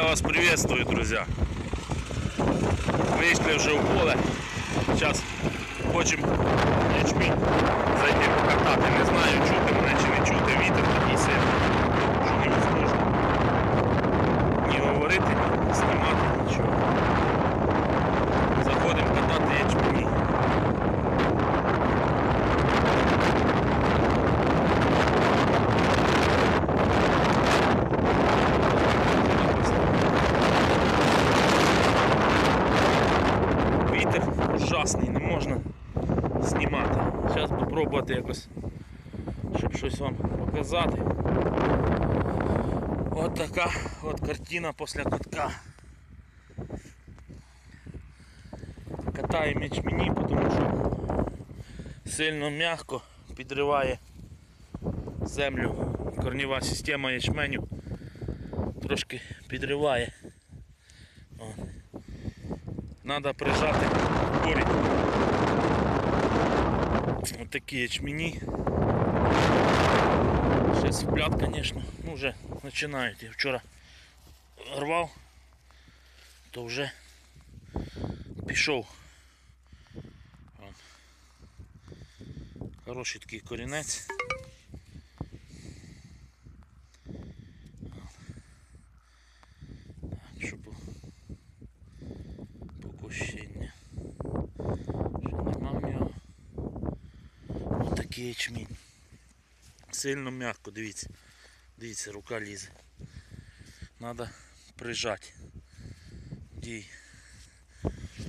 Я вас приветствую, друзья. Вышли уже в поле. Сейчас хочем ячмінь зайти покатати. Не знаю, чути мене чи не чути. Вітер такий сильний, що невозможно ні говорити, ні знімати, нічого. Заходимо катати ячмені. Вітер ужасний, не можна знімати. Спробувати якось, щоб щось вам показати. От така от картина після катка. Катаємо ячмені, тому що сильно м'яко підриває землю. Корнєва система ячменю трошки підриває. Надо прижати корінь. Ось такие ячмені. Ще сплят, звісно. Ну вже починають. Я вчора рвав, то вже пішов. Хороший такий корінець. Так, щоб покущення. Ще нема в нього. Ячмінь. Сильно м'яко, дивіться. Дивіться, рука лізе. Надо прижати. Дій.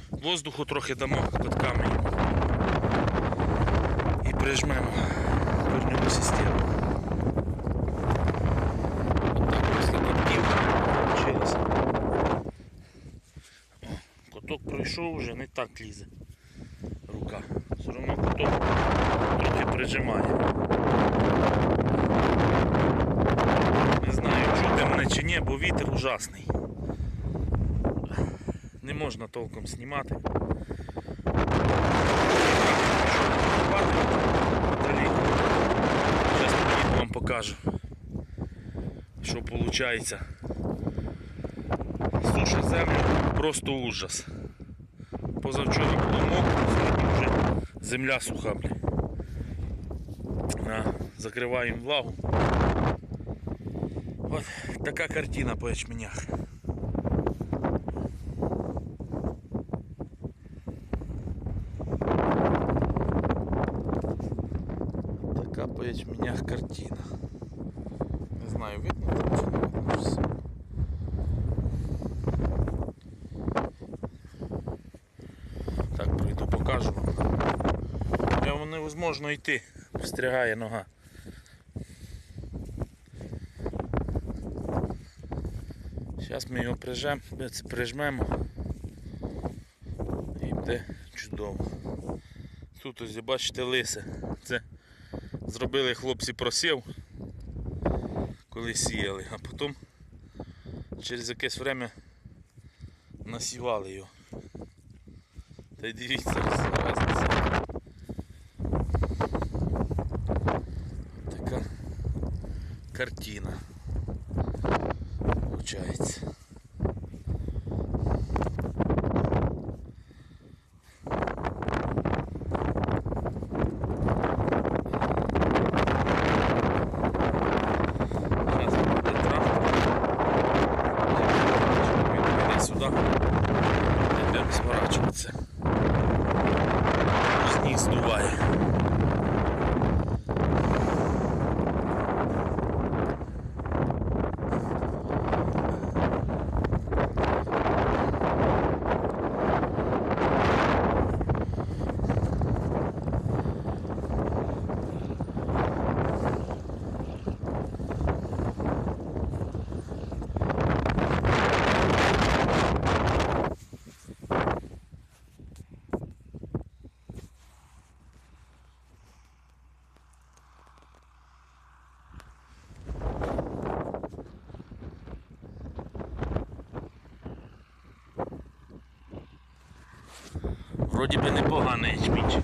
Воздуху трохи дамо котками йому. І прижмемо корневу систему. Отак. Коток пройшов вже не так лізе. Рука. Все одно коток трохи. Не знаю, чути мене чи ні, бо вітер ужасний. Не можна толком знімати. Зараз підійду вам покажу, що виходить. Суша землю просто ужас. Позавчора було мокро, сьогодні вже земля суха, бля. Закриваємо влагу. От така картина по ячменях. Така по ячменях картина. Не знаю, видно там чи щось. Так, прийду покажу вам. Прямо невозможно йти, встрягає нога. Зараз ми його прижмемо, прижмемо і буде чудово. Тут ось бачите лисе. Це зробили хлопці просів, коли сіяли, а потім через якесь время насівали його. Та й дивіться, розниця. Така картина. Вроді би непоганий ячмінчик,